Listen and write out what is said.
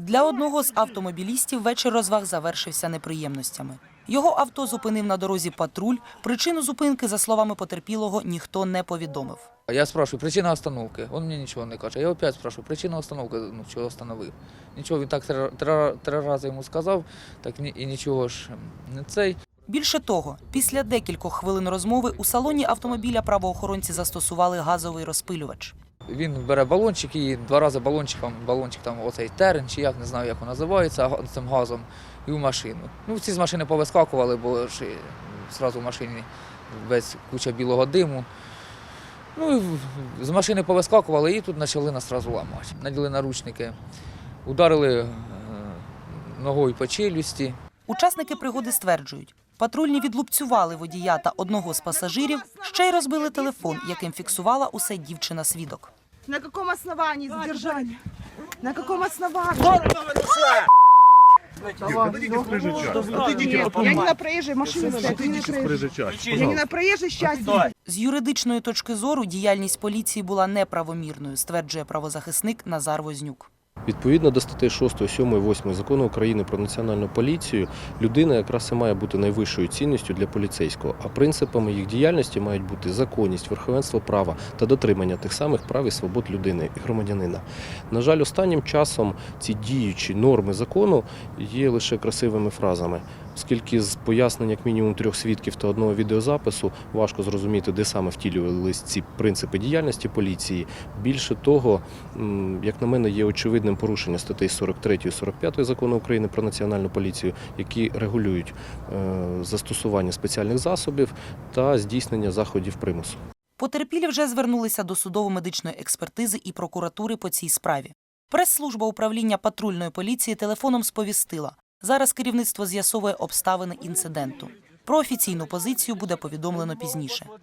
Для одного з автомобілістів вечір розваг завершився неприємностями. Його авто зупинив на дорозі патруль. Причину зупинки, за словами потерпілого, ніхто не повідомив. Я спрашиваю, причина остановки. Он мені нічого не каже. Я опять спрашиваю, причина остановки, ну чого остановив. Нічого, він так три, три, три рази йому сказав, так ні, і нічого ж не цей. Більше того, після декількох хвилин розмови у салоні автомобіля правоохоронці застосували газовий розпилювач. Він бере балончик і два рази балончиком, балончик там оцей терен, чи як не знаю, як він називається, цим газом, і в машину. Ну, всі з машини повискакували, бо ж і зразу в машині весь куча білого диму. Ну, і з машини повискакували і тут почали нас одразу ламати. Наділи наручники, ударили е, ногою по челюсті. Учасники пригоди стверджують, патрульні відлупцювали водія та одного з пасажирів, ще й розбили телефон, яким фіксувала усе дівчина-свідок. На каком основании задержания? На каком основании? Я не на проезжей машині не на проезжей. Я не на проезжей счастье. З юридичної точки зору діяльність поліції була неправомірною, стверджує правозахисник Назар Вознюк. Відповідно до статей 6, 7, 8 закону України про національну поліцію, людина якраз і має бути найвищою цінністю для поліцейського, а принципами їх діяльності мають бути законність, верховенство права та дотримання тих самих прав і свобод людини і громадянина. На жаль, останнім часом ці діючі норми закону є лише красивими фразами, оскільки з пояснень як мінімум трьох свідків та одного відеозапису важко зрозуміти, де саме втілювалися ці принципи діяльності поліції. Більше того, як на мене, є очевидним порушення статей 43 і 45 закону України про національну поліцію, які регулюють е, застосування спеціальних засобів та здійснення заходів примусу. Потерпілі вже звернулися до судово-медичної експертизи і прокуратури по цій справі. Прес-служба управління патрульної поліції телефоном сповістила. Зараз керівництво з'ясовує обставини інциденту. Про офіційну позицію буде повідомлено пізніше.